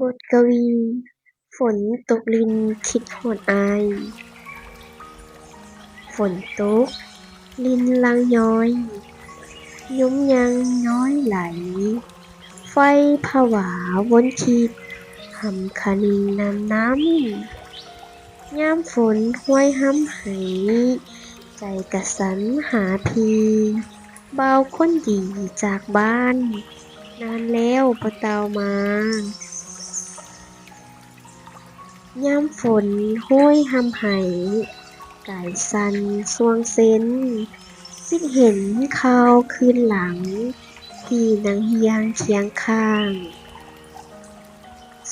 บทกวี ฝนตกลินคิดฮอดอาย ฝนตก ลินลางย้อย ยุ้มยังย้อยไหล ไฟผวาวนคิดหำคะนิงน้ำน้ำยามฝนห้วยห้ำไห ใจกระสันหาพีเบาคนดีจากบ้าน นานแล้วบ่เตามา ยามฝนห้อยหำไหไกายสั่นสวงเซนคิดเห็นข่าวคืนหลัง ที่นางเฮียงเคียงข้าง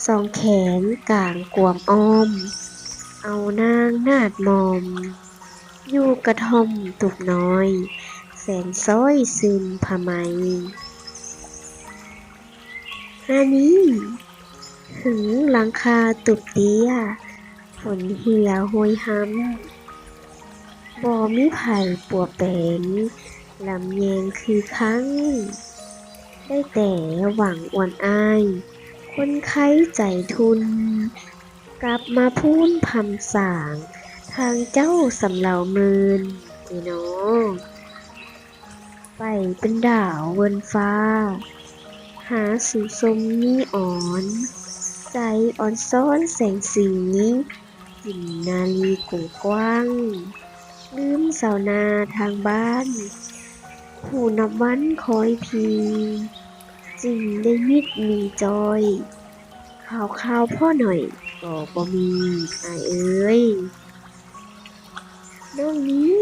สองแขนกางกวมอ้อม เอานางนาดมอม อยู่กระท่อมตุกน้อย แสนซ้อยซึมผะไหมฮานี้ ถึงหลังคาตุบเตี้ยฝนเหี่ยโหยห้ำบ่มีไผ่ปัวแปงลำแยงคือครั้งได้แต่หวังอวนอ้าย คนไข้ใจทุน กลับมาพูนพำสาง ทางเจ้าสำเหล่ามินนี่น้องไปเป็นดาวเวินฟ้า หาสู่สมนีอ่อน ใจอ่อนซ้อนแสงสีกินนาลีกูกว้าง ลืมสาวนาทางบ้าน ผู้นับวันคอยพีจึงได้มิดมีจอย ข่าวข่าวพ่อหน่อยก็บ่มีอาเอ้ยน้องนี้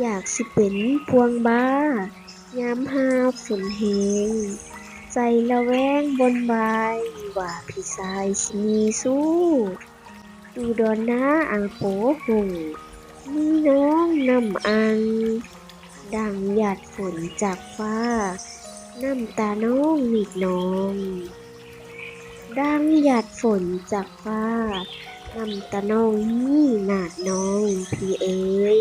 อยากสิเป็นพวงบ้ายามหาฝนแหง ใจละแวงบนบายว่าพี่ชายสิมีสู้ ดูดอนหน้าอ่างโปหูมีน้องนำอัง ดังหยาดฝนจากฟ้า น้ำตาน้องหนีดน้อง ดังหยาดฝนจากฟ้า น้ำตาน้องนี่หนาดน้องพี่เอ๋ย